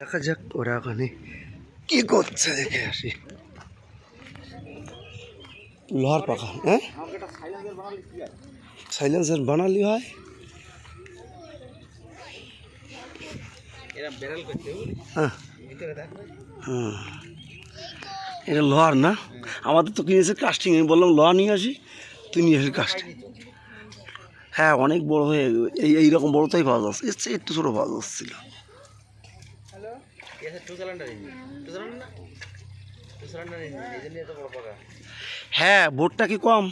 দেখা যাক ওরা ওখানে কি করছে দেখে আসি। লোহার পাখা হ্যাঁ? সাইলেন্সার বানালি হয়? হ্যাঁ। এটা লোহার না? আমাদের তো কিনেছে কাস্টিং আমি বললাম লোহা নিয়ে আসি তুই নিয়ে আসি কাস্টিং হ্যাঁ অনেক বড় হয়ে এই এইরকম বড়টাই পাওয়া যাচ্ছে। এর চেয়ে একটু ছোটো পাওয়া যাচ্ছিল। Two cylinder engine two cylinder না? টু সিলিন্ডার ইঞ্জিন এই জন্য এত বড় পাকা। হ্যাঁ বোটটা কি কম?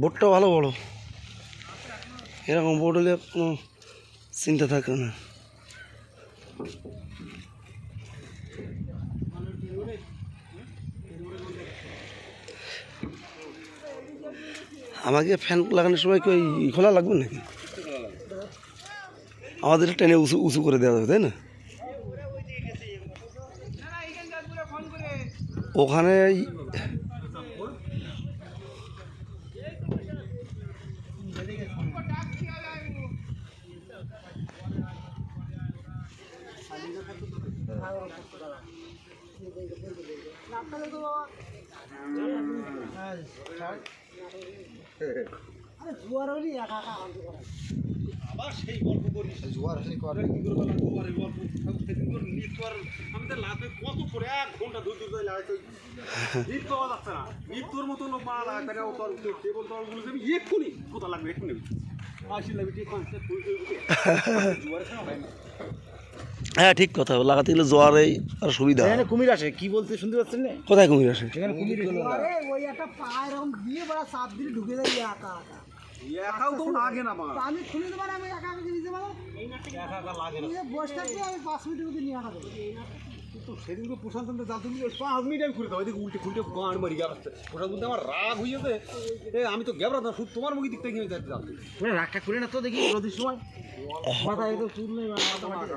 বোটটা ভালো বড়। এরকম বোট হলে কোনো চিন্তা থাকে না। আমাকে ফ্যান লাগানোর সময় কি খোলা লাগবে নাকি? আমাদের টেনে উঁচু উঁচু করে দেওয়া যাবে তাই না? ওখানে এই- মৃত্যুর মতো লোক মারা লাগবে না ও তোর টেবল তলগুলো দেবি এক্ষুনি কোথা লাগবে এক্ষুনি আসি লাগবে ঠিক পাঁচটা ফুল সময় হয় না। হ্যাঁ ঠিক কথা। লাগাতে গেলে জোয়ারে আর সুবিধা। হয়। কুমির আসে কি বলতে শুনতে পাচ্ছেন না? কোথায় কুমির আসে? এখানে কুমির ওই একটা পা এরকম দিয়ে বড় সাত দিন ঢুকে যায় একা একা। একাও তো লাগে না মা আমি খুলে দেবো আমি একা একা নিতে পারো একা একা লাগে না। বসে থাকবে আমি পাঁচ মিনিটের মধ্যে নিয়ে আসা দেবো তো সেদিন তো প্রশান্ত জাল তুমি পাঁচ মিনিট আমি খুলে দাও এদিকে উল্টে খুলটে গান মারি গেছে প্রশান্ত আমার রাগ হয়ে যেতে এ আমি তো গেবরা না শুধু তোমার মুখে দিক থেকে আমি রাগটা খুলে না তো দেখি রোদের সময়। মাথা একদম চুল নেই মাথা মাথা